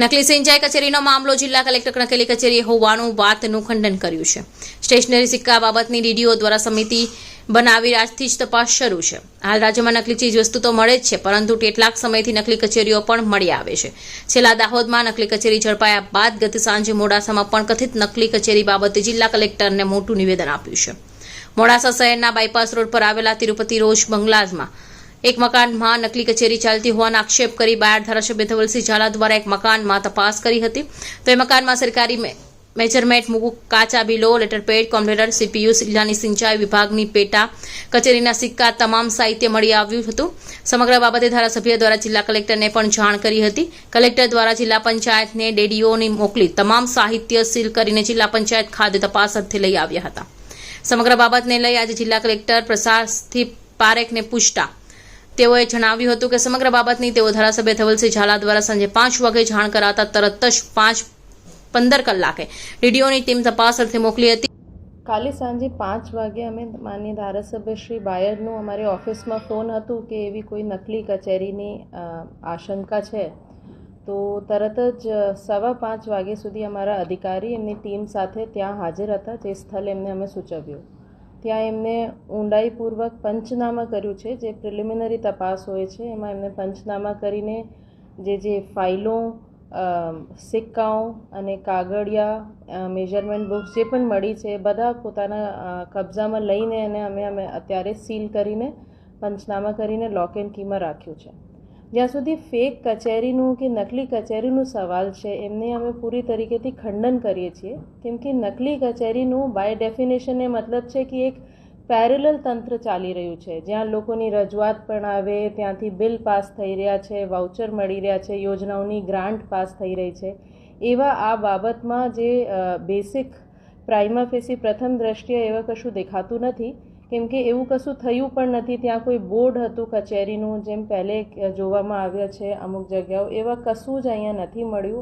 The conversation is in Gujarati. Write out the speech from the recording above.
નકલી સિંચાઈ કચેરીનો મામલો જિલ્લા કલેક્ટર નકલી કચેરી હોવાનું વાતનું ખંડન કર્યું છે. સ્ટેશનરી સિક્કા બાબતની ડીડીઓ દ્વારા સમિતિ બનાવી આજથી જ તપાસ શરૂ છે. હાલ રાજ્યમાં નકલી ચીજ વસ્તુ તો મળે જ છે, પરંતુ કેટલાક સમયથી નકલી કચેરીઓ પણ મળી આવે છે. છેલ્લા દાહોદમાં નકલી કચેરી ઝડપાયા બાદ ગત સાંજે મોડાસામાં પણ કથિત નકલી કચેરી બાબતે જિલ્લા કલેક્ટરને મોટું નિવેદન આપ્યું છે. મોડાસા શહેરના બાયપાસ રોડ પર આવેલા તિરુપતિ રોજ બંગલાઝમાં એક મકાનમાં નકલી કચેરી ચાલતી હોવાનો આક્ષેપ કરી બાયડ ધારાસભ્ય ધવલસિંહ ઝાલા દ્વારા એક મકાનમાં તપાસ કરી હતી. તો એ મકાનમાં સરકારી મેજરમેન્ટ મૂકું કાચા બિલો લેટર પેડ કોમ્પ્યુટર સીપીયુ જિલ્લાની સિંચાઈ વિભાગની પેટા કચેરીના સિક્કા તમામ સાહિત્ય મળી આવ્યું હતું. સમગ્ર બાબતે ધારાસભ્ય દ્વારા જિલ્લા કલેક્ટરને પણ જાણ કરી હતી. કલેક્ટર દ્વારા જિલ્લા પંચાયતને ડેડીઓની મોકલી તમામ સાહિત્ય સીલ કરીને જિલ્લા પંચાયત ખાદ્ય તપાસ અર્થે લઈ આવ્યા હતા. સમગ્ર બાબતને લઈ આજે જિલ્લા કલેક્ટર પ્રસાદથી પારેખને પૂછતા તેઓએ જણાવ્યું હતું કે સમગ્ર બાબતની તેઓ ધારાસભ્ય ધવલસિંહ ઝાલા દ્વારા સાંજે પાંચ વાગે જાણ કરાતા તરત જ પાંચ પંદર કલાકે ડીડીઓની ટીમ તપાસ અર્થે મોકલી હતી. કાલે સાંજે પાંચ વાગે અમે માન્ય ધારાસભ્ય શ્રી બાયડનું અમારી ઓફિસમાં ફોન હતું કે એવી કોઈ નકલી કચેરીની આશંકા છે. તો તરત જ સવા પાંચ વાગ્યા સુધી અમારા અધિકારી એમની ટીમ સાથે ત્યાં હાજર હતા, જે સ્થળ એમને અમે સૂચવ્યું. ત્યાં એમને ઊંડાઈપૂર્વક પંચનામા કર્યું છે. જે પ્રિલિમિનરી તપાસ હોય છે, એમાં એમને પંચનામા કરીને જે જે ફાઇલો સિક્કાઓ અને કાગળિયા મેજરમેન્ટ બુક્સ જે પણ મળી છે, એ બધા પોતાના કબજામાં લઈને એને અમે અમે અત્યારે સીલ કરીને પંચનામા કરીને લોક એન્ડ કીમાં રાખ્યું છે. જ્યાં સુધી ફેક કચેરીનું કે નકલી કચેરીનું સવાલ છે, એમને અમે પૂરી તરીકેથી ખંડન કરીએ છીએ. કેમ કે નકલી કચેરીનું બાય ડેફિનેશન એ મતલબ છે કે એક પેરેલલ તંત્ર ચાલી રહ્યું છે. જ્યાં લોકોની રજૂઆત પણ આવે, ત્યાંથી બિલ પાસ થઈ રહ્યા છે વાઉચર મળી રહ્યા છે, યોજનાઓની ગ્રાન્ટ પાસ થઈ રહી છે. એવા આ બાબતમાં જે બેસિક પ્રાઇમા ફેસી પ્રથમ દ્રષ્ટિએ એવા કશું દેખાતું નથી. કેમ કે એવું કશું થયું પણ નથી. ત્યાં કોઈ બોર્ડ હતું કચેરીનું, જેમ પહેલે જોવામાં આવ્યા છે અમુક જગ્યાઓ, એવા કશું જ અહીંયા નથી મળ્યું.